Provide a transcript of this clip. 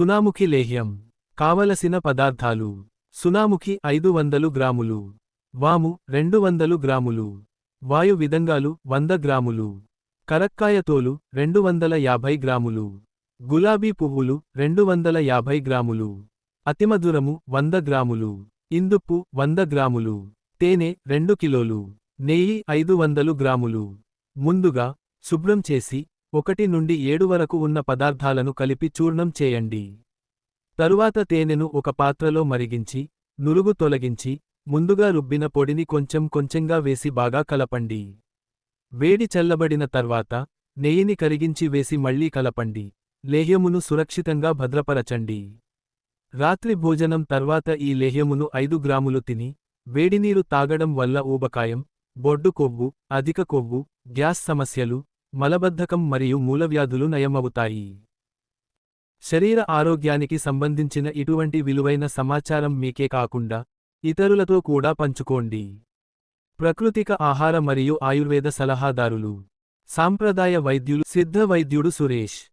సునాముఖి లేహ్యం కావలసిన పదార్థాలు సునాముఖి ఐదు వందలు గ్రాములు వాము రెండు వందలు గ్రాములు వాయు విదంగాలు వంద గ్రాములు కరక్కాయతోలు రెండు వందల యాభై గ్రాములు గులాబీ పువ్వులు రెండు వందల యాభై గ్రాములు అతిమధురము వంద గ్రాములు ఇందుప్పు వంద గ్రాములు తేనె రెండు కిలోలు నెయ్యి ఐదు వందలు గ్రాములు ముందుగా శుభ్రం చేసి ఒకటి నుండి ఏడు వరకు ఉన్న పదార్థాలను కలిపి చూర్ణం చేయండి. తరువాత తేనెను ఒక పాత్రలో మరిగించి నురుగు తొలగించి ముందుగా రుబ్బిన పొడిని కొంచెం కొంచెంగా వేసి బాగా కలపండి. వేడి చల్లబడిన తర్వాత నెయ్యిని కరిగించి వేసి మళ్ళీ కలపండి. లేహ్యమును సురక్షితంగా భద్రపరచండి. రాత్రి భోజనం తర్వాత ఈ లేహ్యమును ఐదు గ్రాములు తిని వేడినీరు తాగడం వల్ల ఊబకాయం బొడ్డు కొవ్వు అధిక కొవ్వు గ్యాస్ సమస్యలు మలబద్ధకం మరియు మూలవ్యాధులు నయమవుతాయి. శరీర ఆరోగ్యానికి సంబంధించిన ఇటువంటి విలువైన సమాచారం మీకే కాకుండా ఇతరులతో కూడా పంచుకోండి. ప్రకృతిక ఆహార మరియు ఆయుర్వేద సలహాదారులు. సాంప్రదాయ వైద్యులు సిద్ధ వైద్యుడు సురేష్.